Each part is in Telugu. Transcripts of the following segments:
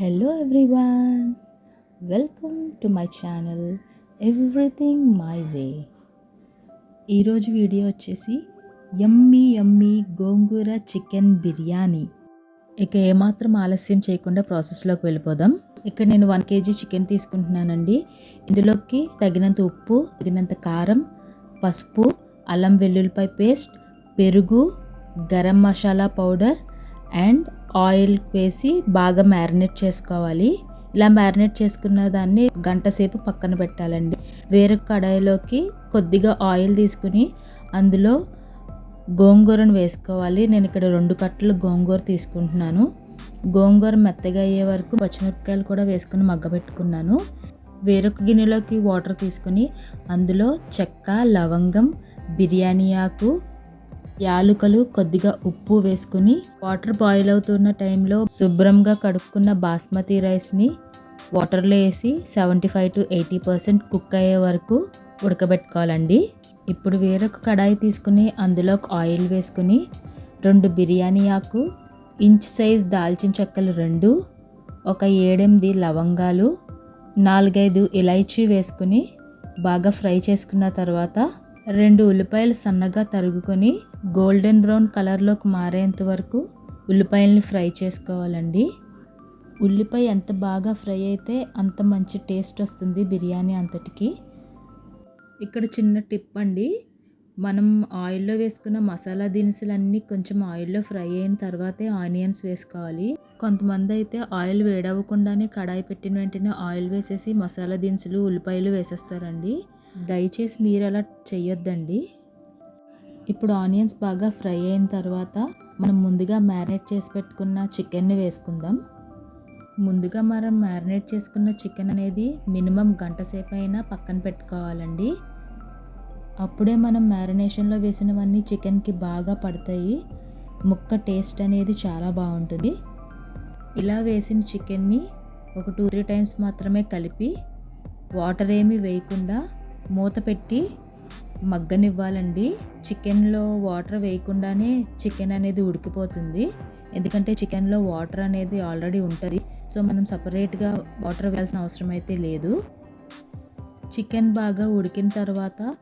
Hello everyone welcome to my channel everything my way ఈరోజు వీడియో వచ్చేసి yummy yummy gongura chicken biryani. ఇక ఏమాత్రం ఆలస్యం చేయకుండా ప్రాసెస్లోకి వెళ్ళిపోదాం. ఇక్కడ నేను వన్ కేజీ చికెన్ తీసుకుంటున్నానండి. ఇందులోకి తగినంత ఉప్పు తగినంత కారం పసుపు అల్లం వెల్లుల్లిపాయ పేస్ట్ పెరుగు garam masala powder and oil వేసి బాగా మ్యారినేట్ చేసుకోవాలి. ఇలా మ్యారినేట్ చేసుకున్న దాన్ని గంట సేపు పక్కన పెట్టాలండి. వేరొక కడాయిలోకి కొద్దిగా ఆయిల్ తీసుకుని అందులో గోంగూరను వేసుకోవాలి. నేను ఇక్కడ రెండు కట్టలు గోంగూర తీసుకుంటున్నాను. గోంగూర మెత్తగా అయ్యే వరకు పచ్చిమిరపకాయలు కూడా వేసుకుని మగ్గబెట్టుకున్నాను వేరొక గిన్నెలోకి వాటర్ తీసుకుని అందులో చెక్క లవంగం బిర్యానీ ఆకు యాలుకలు కొద్దిగా ఉప్పు వేసుకుని వాటర్ బాయిల్ అవుతున్న టైంలో శుభ్రంగా కడుక్కున్న బాస్మతి రైస్ని వాటర్లో వేసి seventy five to eighty percent cook అయ్యే వరకు ఉడకబెట్టుకోవాలండి. ఇప్పుడు వేరొక కడాయి తీసుకుని అందులో ఆయిల్ వేసుకుని రెండు బిర్యానీ ఆకు ఇంచ్ సైజ్ దాల్చిన చెక్కలు రెండు ఒక ఏడెనిమిది లవంగాలు నాలుగైదు ఇలైచీ వేసుకుని బాగా ఫ్రై చేసుకున్న తర్వాత రెండు ఉల్లిపాయలు సన్నగా తరుగుకొని గోల్డెన్ బ్రౌన్ కలర్లోకి మారేంత వరకు ఉల్లిపాయల్ని ఫ్రై చేసుకోవాలండి. ఉల్లిపాయ ఎంత బాగా ఫ్రై అయితే అంత మంచి టేస్ట్ వస్తుంది బిర్యానీ అంతటికి. ఇక్కడ చిన్న టిప్ అండి. మనం ఆయిల్లో వేసుకున్న మసాలా దినుసులన్నీ కొంచెం ఆయిల్లో ఫ్రై అయిన తర్వాతే ఆనియన్స్ వేసుకోవాలి. కొంతమంది అయితే ఆయిల్ వేడవ్వకుండానే కడాయి పెట్టిన వెంటనే ఆయిల్ వేసేసి మసాలా దినుసులు ఉల్లిపాయలు వేసేస్తారండి. దయచేసి మీరు అలా చేయొద్దండి ఇప్పుడు ఆనియన్స్ బాగా ఫ్రై అయిన తర్వాత మనం ముందుగా మ్యారినేట్ చేసి పెట్టుకున్న చికెన్ని వేసుకుందాం. ముందుగా మనం మ్యారినేట్ చేసుకున్న చికెన్ అనేది మినిమం గంట సేపు అయినా పక్కన పెట్టుకోవాలండి. అప్పుడే మనం మ్యారినేషన్లో వేసినవన్నీ చికెన్కి బాగా పడతాయి. ముక్క టేస్ట్ అనేది చాలా బాగుంటుంది. ఇలా వేసిన చికెన్ని ఒక టూ త్రీ టైమ్స్ మాత్రమే కలిపి వాటర్ ఏమీ వేయకుండా మూత పెట్టి మగ్గనివ్వాలండి. చికెన్లో వాటర్ వేయకుండానే చికెన్ అనేది ఉడికిపోతుంది. ఎందుకంటే చికెన్లో వాటర్ అనేది ఆల్రెడీ ఉంటుంది. సో మనం సపరేట్గా వాటర్ వేయాల్సిన అవసరం అయితే లేదు. చికెన్ బాగా ఉడికిన తర్వాత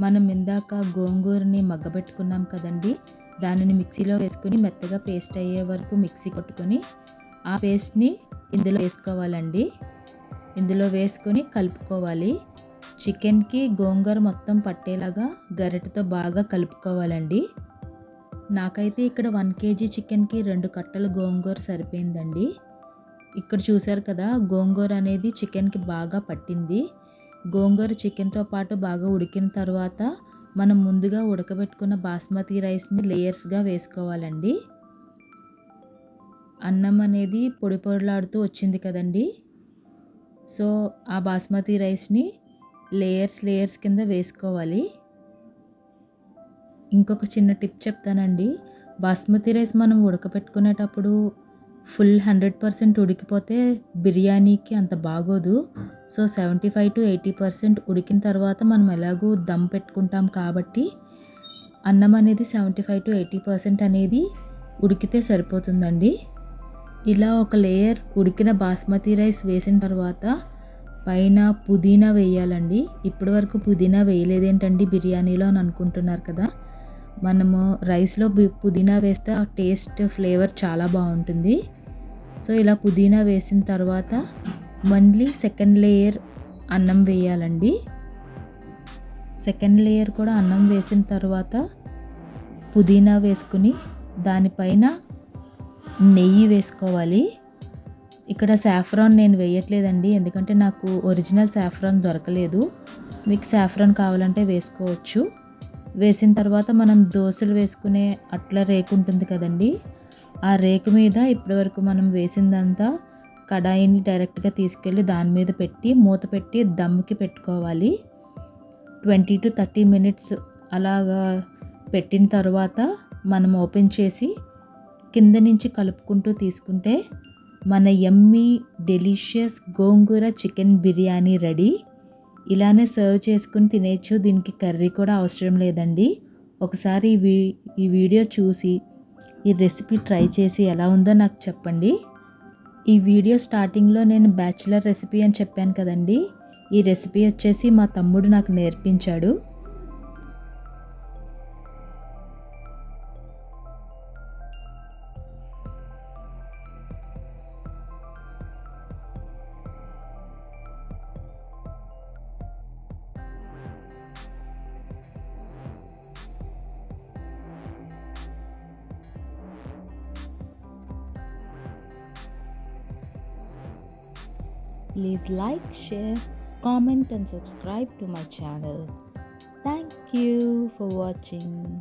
మనం ఇందాక గోంగూరని మగ్గబెట్టుకున్నాం కదండి. దానిని మిక్సీలో వేసుకుని మెత్తగా పేస్ట్ అయ్యే వరకు మిక్సీ కొట్టుకొని ఆ పేస్ట్ని ఇందులో వేసుకోవాలండి. ఇందులో వేసుకొని కలుపుకోవాలి. చికెన్కి గోంగూర మొత్తం పట్టేలాగా గరిటతో బాగా కలుపుకోవాలండి. నాకైతే ఇక్కడ వన్ కేజీ చికెన్కి రెండు కట్టలు గోంగూర సరిపోయిందండి. ఇక్కడ చూశారు కదా గోంగూర అనేది చికెన్కి బాగా పట్టింది. గోంగూర చికెన్తో పాటు బాగా ఉడికిన తర్వాత మనం ముందుగా ఉడకబెట్టుకున్న బాస్మతి రైస్ని లేయర్స్గా వేసుకోవాలండి. అన్నం అనేది పొడి పొడిలాడుతూ వచ్చింది కదండి. సో ఆ బాస్మతి రైస్ని లేయర్స్ లేయర్స్ కింద వేసుకోవాలి. ఇంకొక చిన్న టిప్ చెప్తానండి. బాస్మతి రైస్ మనం ఉడకపెట్టుకునేటప్పుడు ఫుల్ హండ్రెడ్ పర్సెంట్ ఉడికిపోతే బిర్యానీకి అంత బాగోదు. So seventy five to eighty percent ఉడికిన తర్వాత మనం ఎలాగూ దమ్ పెట్టుకుంటాం కాబట్టి అన్నం అనేది seventy five to eighty percent అనేది ఉడికితే సరిపోతుందండి. ఇలా ఒక లేయర్ ఉడికిన బాస్మతి రైస్ వేసిన తర్వాత పైన పుదీనా వేయాలండి. ఇప్పటి వరకు పుదీనా వేయలేదేంటండి బిర్యానీలో అని అనుకుంటున్నారు కదా. మనము రైస్లో పుదీనా వేస్తే ఆ టేస్ట్ ఫ్లేవర్ చాలా బాగుంటుంది. సో ఇలా పుదీనా వేసిన తర్వాత మళ్ళీ సెకండ్ లేయర్ అన్నం వేయాలండి. సెకండ్ లేయర్ కూడా అన్నం వేసిన తర్వాత పుదీనా వేసుకుని దానిపైన నెయ్యి వేసుకోవాలి. ఇక్కడ సాఫ్రాన్ నేను వేయట్లేదండి. ఎందుకంటే నాకు ఒరిజినల్ సాఫ్రాన్ దొరకలేదు. మీకు సాఫ్రాన్ కావాలంటే వేసుకోవచ్చు. వేసిన తర్వాత మనం దోశలు వేసుకునే అట్లా రేకు ఉంటుంది కదండి. ఆ రేకు మీద ఇప్పటివరకు మనం వేసిందంతా కడాయిని డైరెక్ట్గా తీసుకెళ్ళి దాని మీద పెట్టి మూత పెట్టి దమ్ముకి పెట్టుకోవాలి. ట్వంటీ టు థర్టీ మినిట్స్ అలాగా పెట్టిన తర్వాత మనం ఓపెన్ చేసి కింద నుంచి కలుపుకుంటూ తీసుకుంటే మన yummy delicious gongura chicken biryani ready. ఇలానే సర్వ్ చేసుకుని తినేయచ్చు దీనికి కర్రీ కూడా అవసరం లేదండి. ఒకసారి ఈ వీ ఈ వీడియో చూసి ఈ రెసిపీ ట్రై చేసి ఎలా ఉందో నాకు చెప్పండి. ఈ వీడియో స్టార్టింగ్లో నేను బ్యాచిలర్ రెసిపీ అని చెప్పాను కదండి. ఈ రెసిపీ వచ్చేసి మా తమ్ముడు నాకు నేర్పించాడు. Please like, share, comment and subscribe to my channel. Thank you for watching.